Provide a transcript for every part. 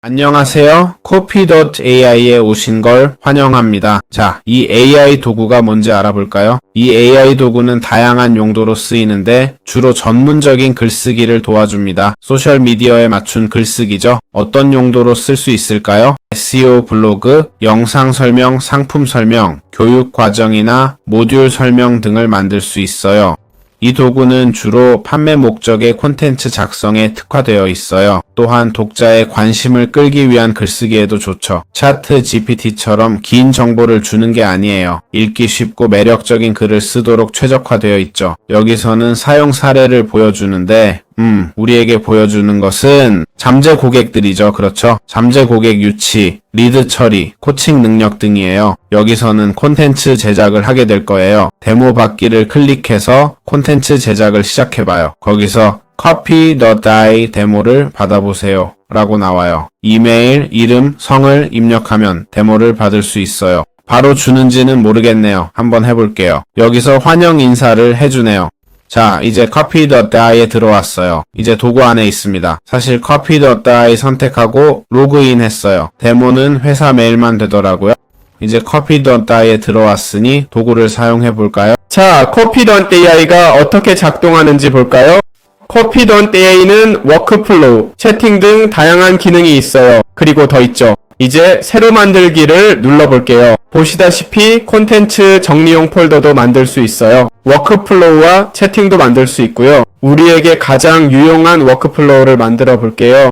안녕하세요. copy.ai에 오신 걸 환영합니다. 자, 이 AI 도구가 뭔지 알아볼까요? 이 AI 도구는 다양한 용도로 쓰이는데 주로 전문적인 글쓰기를 도와줍니다. 소셜미디어에 맞춘 글쓰기죠. 어떤 용도로 쓸 수 있을까요? SEO 블로그, 영상 설명, 상품 설명, 교육 과정이나 모듈 설명 등을 만들 수 있어요. 이 도구는 주로 판매 목적의 콘텐츠 작성에 특화되어 있어요. 또한 독자의 관심을 끌기 위한 글쓰기에도 좋죠. 차트 GPT처럼 긴 정보를 주는 게 아니에요. 읽기 쉽고 매력적인 글을 쓰도록 최적화되어 있죠. 여기서는 사용 사례를 보여주는데 음, 우리에게 보여주는 것은 잠재 고객들이죠. 그렇죠? 잠재 고객 유치, 리드 처리, 코칭 능력 등이에요. 여기서는 콘텐츠 제작을 하게 될 거예요. 데모 받기를 클릭해서 콘텐츠 제작을 시작해봐요. 거기서 copy the die 데모를 받아보세요. 라고 나와요. 이메일, 이름, 성을 입력하면 데모를 받을 수 있어요. 바로 주는지는 모르겠네요. 한번 해볼게요. 여기서 환영 인사를 해주네요. 자, 이제 copy the die에 들어왔어요. 이제 도구 안에 있습니다. 사실 copy the die 선택하고 로그인 했어요. 데모는 회사 메일만 되더라고요. 이제 copy the die에 들어왔으니 도구를 사용해 볼까요? 자, 코피던 AI가 어떻게 작동하는지 볼까요? 코피던 AI는 워크플로우, 채팅 등 다양한 기능이 있어요. 그리고 더 있죠. 이제 새로 만들기를 눌러볼게요. 보시다시피 콘텐츠 정리용 폴더도 만들 수 있어요. 워크플로우와 채팅도 만들 수 있고요. 우리에게 가장 유용한 워크플로우를 만들어 볼게요.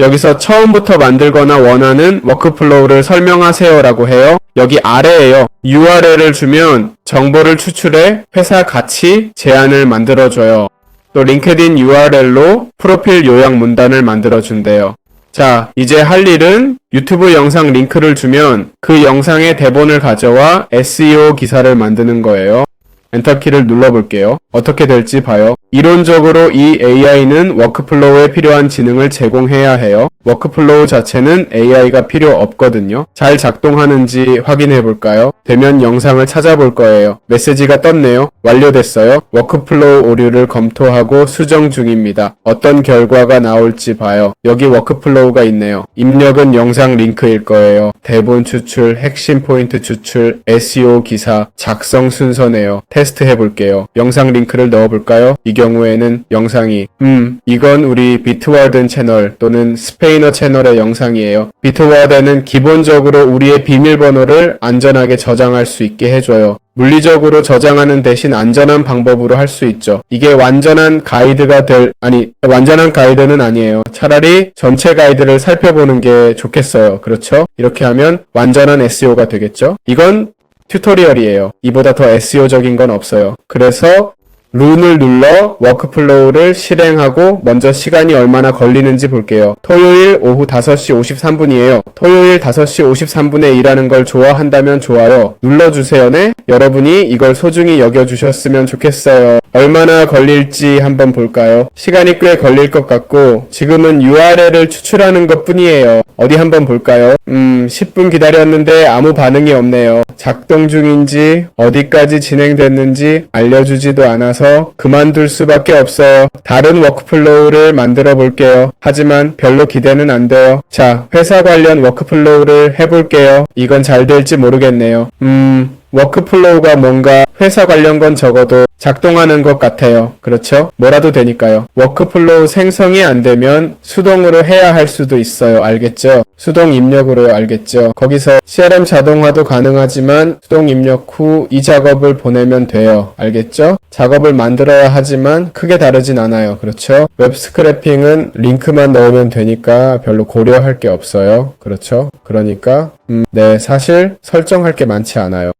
여기서 처음부터 만들거나 원하는 워크플로우를 설명하세요 라고 해요. 여기 아래에요. URL을 주면 정보를 추출해 회사 가치 제안을 만들어줘요. 또 링크드인 URL로 프로필 요약 문단을 만들어준대요. 자, 이제 할 일은 유튜브 영상 링크를 주면 그 영상의 대본을 가져와 SEO 기사를 만드는 거예요. 엔터키를 눌러볼게요. 어떻게 될지 봐요. 이론적으로 이 AI는 워크플로우에 필요한 지능을 제공해야 해요. 워크플로우 자체는 AI가 필요 없거든요. 잘 작동하는지 확인해 볼까요? 되면 영상을 찾아볼 거예요. 메시지가 떴네요. 완료됐어요. 워크플로우 오류를 검토하고 수정 중입니다. 어떤 결과가 나올지 봐요. 여기 워크플로우가 있네요. 입력은 영상 링크일 거예요. 대본 추출, 핵심 포인트 추출, SEO 기사, 작성 순서네요. 테스트 해볼게요. 영상 링크를 넣어볼까요? 이 경우에는 영상이 음 이건 우리 비트와든 채널 또는 스페인어 채널의 영상이에요. 비트와드는 기본적으로 우리의 비밀번호를 안전하게 저장할 수 있게 해줘요. 물리적으로 저장하는 대신 안전한 방법으로 할 수 있죠. 이게 완전한 가이드가 될, 아니, 완전한 가이드는 아니에요. 차라리 전체 가이드를 살펴보는 게 좋겠어요. 그렇죠? 이렇게 하면 완전한 SEO가 되겠죠? 이건 튜토리얼이에요. 이보다 더 SEO적인 건 없어요. 그래서 룬을 눌러 워크플로우를 실행하고 먼저 시간이 얼마나 걸리는지 볼게요. 토요일 오후 5시 53분이에요. 토요일 5시 53분에 일하는 걸 좋아한다면 좋아요. 눌러주세요네. 여러분이 이걸 소중히 여겨주셨으면 좋겠어요. 얼마나 걸릴지 한번 볼까요? 시간이 꽤 걸릴 것 같고 지금은 URL을 추출하는 것 뿐이에요. 어디 한번 볼까요? 음, 10분 기다렸는데 아무 반응이 없네요. 작동 중인지 어디까지 진행됐는지 알려주지도 않아서 그만둘 수밖에 없어요. 다른 워크플로우를 만들어 볼게요. 하지만 별로 기대는 안 돼요. 자, 회사 관련 워크플로우를 해볼게요. 이건 잘 될지 모르겠네요. 음, 워크플로우가 뭔가 회사 관련 건 적어도 작동하는 것 같아요. 그렇죠? 뭐라도 되니까요. 워크플로우 생성이 안 되면 수동으로 해야 할 수도 있어요. 알겠죠? 수동 입력으로 알겠죠? 거기서 CRM 자동화도 가능하지만 수동 입력 후 이 작업을 보내면 돼요. 알겠죠? 작업을 만들어야 하지만 크게 다르진 않아요. 그렇죠? 웹 스크래핑은 링크만 넣으면 되니까 별로 고려할 게 없어요. 그렇죠? 그러니까 음, 네, 사실 설정할 게 많지 않아요.